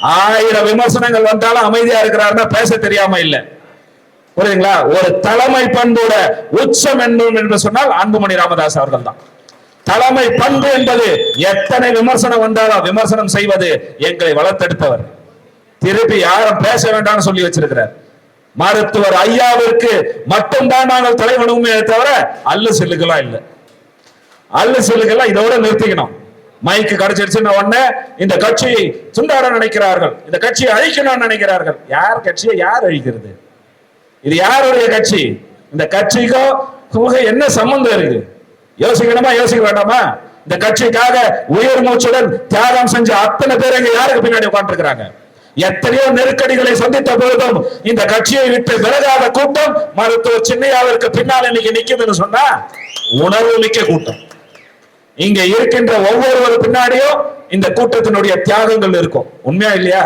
ஆயிரம் விமர்சனங்கள் வந்தாலும் அமைதியா இருக்கிறாருன்னா பேச தெரியாம இல்ல. புரியுதுங்களா? ஒரு தலைமை பண்போட உச்சம் என்பது என்று சொன்னால் அன்புமணி ராமதாஸ் அவர்கள் தான். தலைமை பண்பு என்பது எத்தனை விமர்சனம் வந்தாலும் விமர்சனம் செய்வது எங்களை வளர்த்தெடுத்தவர் திருப்பி யாரும் பேச வேண்டாம்னு சொல்லி வச்சிருக்கிறார். மருத்துவர் ஐயாவிற்கு மட்டும்தான் நாங்கள் தலைவனுமே தவிர அல்லு செல்லுக்கெல்லாம் இல்லை. அல்லு செல்லுக்கெல்லாம் இதோட நிறுத்திக்கணும். மைக்கு கடைச்சிருச்சுன்ன உடனே இந்த கட்சியை சுண்டாட நினைக்கிறார்கள். இந்த கட்சியை அழிக்கணும்னு நினைக்கிறார்கள். யார் கட்சியை யார் அழிக்கிறது? இது யாருடைய கட்சி? இந்த கட்சிக்கும் உங்களுக்கு என்ன சம்பந்தம் இருக்கு யோசிக்கணுமா யோசிக்க வேண்டாமா? இந்த கட்சிக்காக உயிர் மூச்சுடன் தியாகம் செஞ்ச அத்தனை பேர் யாருக்கு பின்னாடி உட்காந்துருக்கிறாங்க எத்தனையோ நெருக்கடிகளை சந்தித்த பொழுதும் இந்த கட்சியை விட்டு விலகாத கூட்டம் மருத்துவர் சின்னையாவிற்கு பின்னால் இன்னைக்கு நிக்குதுன்னு சொன்னா உணர்வு மிக்க கூட்டம். இங்க இருக்கின்ற ஒவ்வொருவர் பின்னாடியும் இந்த கூட்டத்தினுடைய தியாகங்கள் இருக்கும். உண்மையா இல்லையா?